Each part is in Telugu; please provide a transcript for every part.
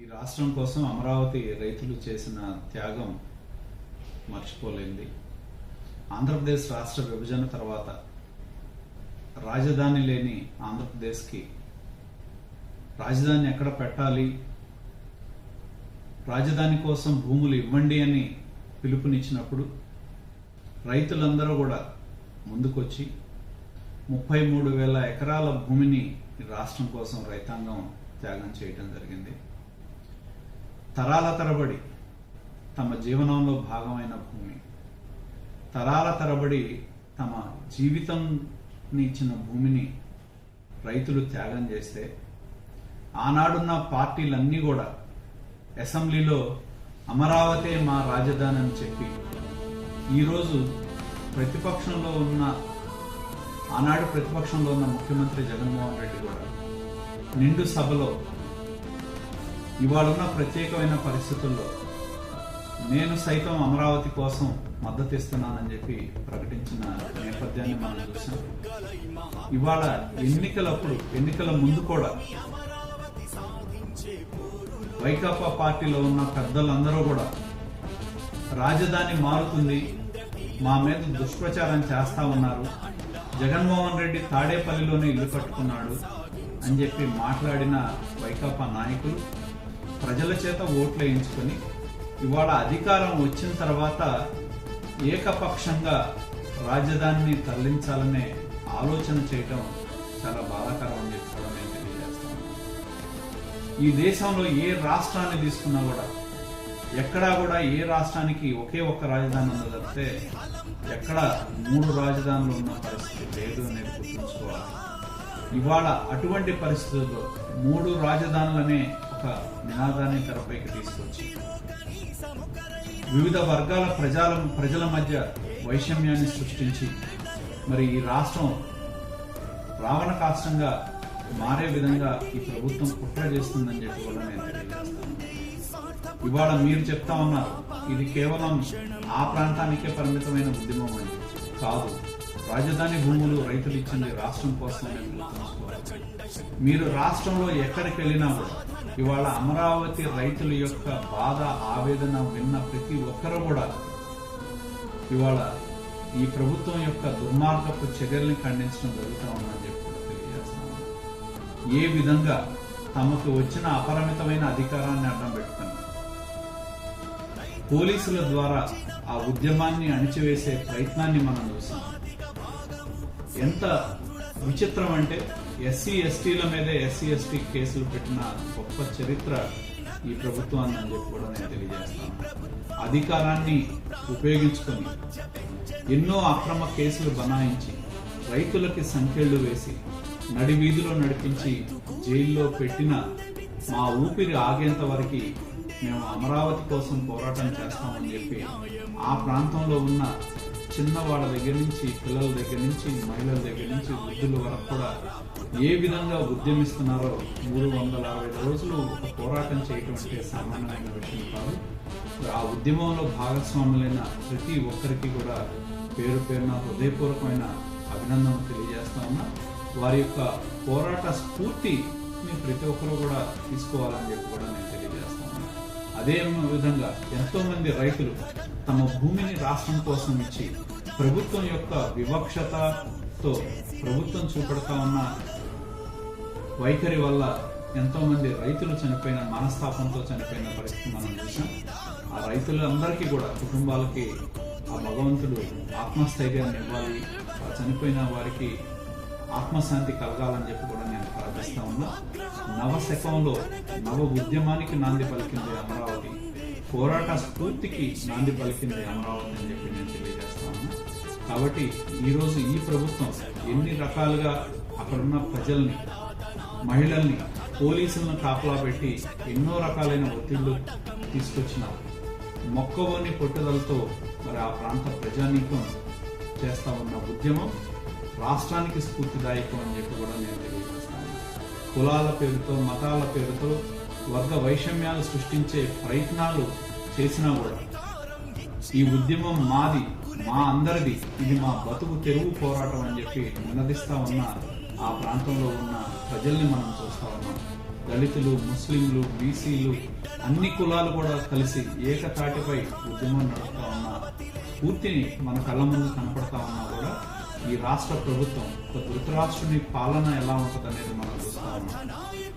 ఈ రాష్ట్రం కోసం అమరావతి రైతులు చేసిన త్యాగం మర్చిపోలేంది ఆంధ్రప్రదేశ్ రాష్ట్ర విభజన తర్వాత రాజధాని లేని ఆంధ్రప్రదేశ్కి రాజధాని ఎక్కడ పెట్టాలి? రాజధాని కోసం భూములు ఇవ్వండి అని పిలుపునిచ్చినప్పుడు రైతులందరూ కూడా ముందుకొచ్చి ముప్పై మూడు వేల ఎకరాల భూమిని రాష్ట్రం కోసం రైతాంగం త్యాగం చేయడం జరిగింది. తరాల తరబడి తమ జీవనంలో భాగమైన భూమి. తరాల తరబడి తమ జీవితం ఇచ్చిన భూమిని రైతులు త్యాగం చేస్తే ఆనాడున్న పార్టీలన్నీ కూడా అసెంబ్లీలో అమరావతి మా రాజధాని అని చెప్పి ఈరోజు ప్రతిపక్షంలో ఉన్న ఆనాడు ప్రతిపక్షంలో ఉన్న ముఖ్యమంత్రి జగన్మోహన్ రెడ్డి కూడా నిండు సభలో ఇవాళున్న ప్రత్యేకమైన పరిస్థితుల్లో నేను సైతం అమరావతి కోసం మద్దతు ఇస్తున్నానని చెప్పి ప్రకటించిన నేపథ్యాన్ని మనం చూసాం. ఇవాళ ఎన్నికలప్పుడు ఎన్నికల ముందు కూడా వైకాపా పార్టీలో ఉన్న పెద్దలందరూ కూడా రాజధాని మారుతుంది మా మీద దుష్ప్రచారం చేస్తా ఉన్నారు జగన్మోహన్ రెడ్డి తాడేపల్లిలోనే ఇల్లు కట్టుకున్నాడు అని చెప్పి మాట్లాడిన వైకాపా నాయకులు ప్రజల చేత ఓట్లు వేయించుకొని ఇవాళ అధికారం వచ్చిన తర్వాత ఏకపక్షంగా రాజధానిని తరలించాలనే ఆలోచన చేయటం చాలా బాధాకరం అని చెప్పుకోవడం నేను తెలియజేస్తాను. ఈ దేశంలో ఏ రాష్ట్రాన్ని తీసుకున్నా కూడా ఎక్కడా కూడా ఏ రాష్ట్రానికి ఒకే ఒక్క రాజధాని ఉందో తప్పితే ఎక్కడ మూడు రాజధానులు ఉన్న పరిస్థితి లేదు అనేది గుర్తుంచుకోవాలి. ఇవాళ అటువంటి పరిస్థితుల్లో మూడు రాజధానులనే యొక్క నినాదాన్ని తెరపైకి తీసుకొచ్చి వివిధ వర్గాల ప్రజల ప్రజల మధ్య వైషమ్యాన్ని సృష్టించి మరి ఈ రాష్ట్రం రావణ కాష్టంగా మారే విధంగా ఈ ప్రభుత్వం కుట్ర చేస్తుందని చెప్పి కూడా నేను తెలియజేస్తాను. ఇవాళ మీరు చెప్తా ఉన్నారు ఇది కేవలం ఆ ప్రాంతానికే పరిమితమైన ఉద్యమం అని కాదు. రాజధాని భూములు రైతులు ఇచ్చింది రాష్ట్రం కోసం మీరు రాష్ట్రంలో ఎక్కడికి వెళ్ళినా కూడా ఇవాళ అమరావతి రైతుల యొక్క బాధ ఆవేదన విన్న ప్రతి ఒక్కరూ కూడా ఇవాళ ఈ ప్రభుత్వం యొక్క దుర్మార్గపు చర్యల్ని ఖండించడం జరుగుతూ ఉందని చెప్పి కూడా తెలియజేస్తాను ఏ విధంగా తమకు వచ్చిన అపరిమితమైన అధికారాన్ని అడ్డం పెట్టుకుని పోలీసుల ద్వారా ఆ ఉద్యమాన్ని అణిచివేసే ప్రయత్నాన్ని మనం చూసాం ఎంత విచిత్రం అంటే ఎస్సీ ఎస్టీల మీదే ఎస్సీ ఎస్టీ కేసులు పెట్టిన గొప్ప చరిత్ర ఈ ప్రభుత్వాన్ని అని చెప్పి కూడా నేను తెలియజేస్తాను. అధికారాన్ని ఉపయోగించుకొని ఎన్నో అక్రమ కేసులు బనాయించి రైతులకి సంఖ్యలు వేసి నడి వీధిలో నడిపించి జైల్లో పెట్టిన మా ఊపిరి ఆగేంత వరకు మేము అమరావతి కోసం పోరాటం చేస్తామని చెప్పి ఆ ప్రాంతంలో ఉన్న చిన్నవాళ్ళ దగ్గర నుంచి పిల్లల దగ్గర నుంచి మహిళల దగ్గర నుంచి వృద్ధుల వరకు కూడా ఏ విధంగా ఉద్యమిస్తున్నారో మూడు వందల అరవై రోజులు ఒక పోరాటం చేయటం అంటే సామాన్యమైన విషయం కాదు. ఆ ఉద్యమంలో భాగస్వాములైన ప్రతి ఒక్కరికి కూడా పేరు పేరున హృదయపూర్వకమైన అభినందనలు తెలియజేస్తా ఉన్నా. వారి యొక్క పోరాట స్ఫూర్తిని ప్రతి ఒక్కరూ కూడా తీసుకోవాలని చెప్పి కూడా నేను తెలియజేస్తాను అదే విధంగా ఎంతో మంది రైతులు తమ భూమిని రాష్ట్రం కోసం ఇచ్చి ప్రభుత్వం యొక్క వివక్షతతో ప్రభుత్వం చూపెడతా ఉన్న వైఖరి వల్ల ఎంతో మంది రైతులు చనిపోయిన మనస్తాపంతో చనిపోయిన పరిస్థితి మనం చూసాం ఆ రైతులందరికీ కూడా కుటుంబాలకి ఆ భగవంతుడు ఆత్మస్థైర్యాన్ని ఇవ్వాలి. ఆ చనిపోయిన వారికి ఆత్మశాంతి కలగాలని చెప్పి కూడా నేను ప్రార్థిస్తా ఉన్నా. నవశకంలో నవ ఉద్యమానికి నాంది పలికింది అమరావతి. పోరాట స్ఫూర్తికి నాంది పలికింది అమరావతి అని చెప్పి నేను తెలియజేస్తాను. కాబట్టి ఈరోజు ఈ ప్రభుత్వం ఎన్ని రకాలుగా అక్కడున్న ప్రజల్ని మహిళల్ని పోలీసులను కాపలా పెట్టి ఎన్నో రకాలైన ఒత్తిళ్ళు తీసుకొచ్చిన మొక్కవోని పట్టుదలతో మరి ఆ ప్రాంత ప్రజానీకం చేస్తా ఉన్న ఉద్యమం రాష్ట్రానికి స్ఫూర్తిదాయకం అని చెప్పి కూడా నేను తెలియజేస్తాను. కులాల పేరుతో మతాల పేరుతో వర్గ వైషమ్యాలు సృష్టించే ప్రయత్నాలు చేసినా కూడా ఈ ఉద్యమం మాది మా అందరిది ఇది మా బతుకు తెరువు పోరాటం అని చెప్పి నినదిస్తా ఉన్న ఆ ప్రాంతంలో ఉన్న ప్రజల్ని మనం చూస్తా ఉన్నాం. దళితులు ముస్లింలు బీసీలు అన్ని కులాలు కూడా కలిసి ఏకతాటిపై ఉద్యమం నడుపుతా ఉన్న పూర్తిని మన కళ్ళ ముందు కనపడతా ఉన్నా కూడా ఈ రాష్ట్ర ప్రభుత్వం ఒక ధృతరాష్ట్రుని పాలన ఎలా ఉంటుందనేది మనం చూస్తా ఉన్నాం.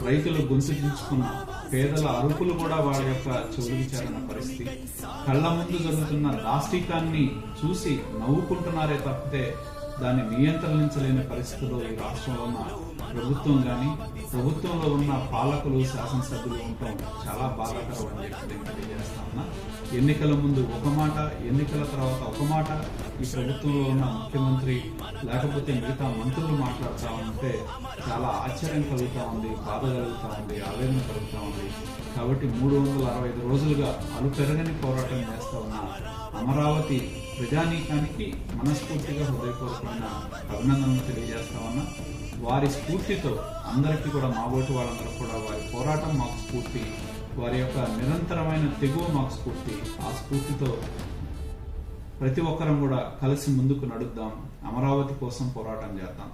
రైతులు గొంతు దించుకున్న పేదల అరుపులు కూడా వాళ్ళ యొక్క చెవులకు చేరిన పరిస్థితి. కళ్ళ ముందు జరుగుతున్న దాష్టికాన్ని చూసి నవ్వుకుంటున్నారే తప్పితే దాన్ని నియంత్రించలేని పరిస్థితిలో ఈ రాష్ట్రంలో ఉన్న ప్రభుత్వం కానీ ప్రభుత్వంలో ఉన్న పాలకులు శాసనసభ్యులు ఉండటం చాలా బాధాకరం తెలియజేస్తా ఉన్నా. ఎన్నికల ముందు ఒక మాట ఎన్నికల తర్వాత ఒక మాట ఈ ప్రభుత్వంలో ఉన్న ముఖ్యమంత్రి లేకపోతే మిగతా మంత్రులు మాట్లాడుతూ ఉంటే చాలా ఆశ్చర్యం కలుగుతూ ఉంది బాధ కలుగుతూ ఉంది ఆవేదన కలుగుతూ ఉంది. కాబట్టి మూడు వందల అరవై ఐదు రోజులుగా అలు పెరగని పోరాటం చేస్తూ ఉన్న అమరావతి ప్రజానీకానికి మనస్ఫూర్తిగా హృదయపూర్వకమైన అభినందనలు తెలియజేస్తా ఉన్నా వారి స్ఫూర్తితో అందరికీ కూడా మాబోటి వాళ్ళందరూ కూడా వారి పోరాటం మాకు స్ఫూర్తి వారి యొక్క నిరంతరమైన తెగువ మాకు స్ఫూర్తి. ఆ స్ఫూర్తితో ప్రతి ఒక్కరం కూడా కలిసి ముందుకు నడుద్దాం. అమరావతి కోసం పోరాటం చేద్దాం.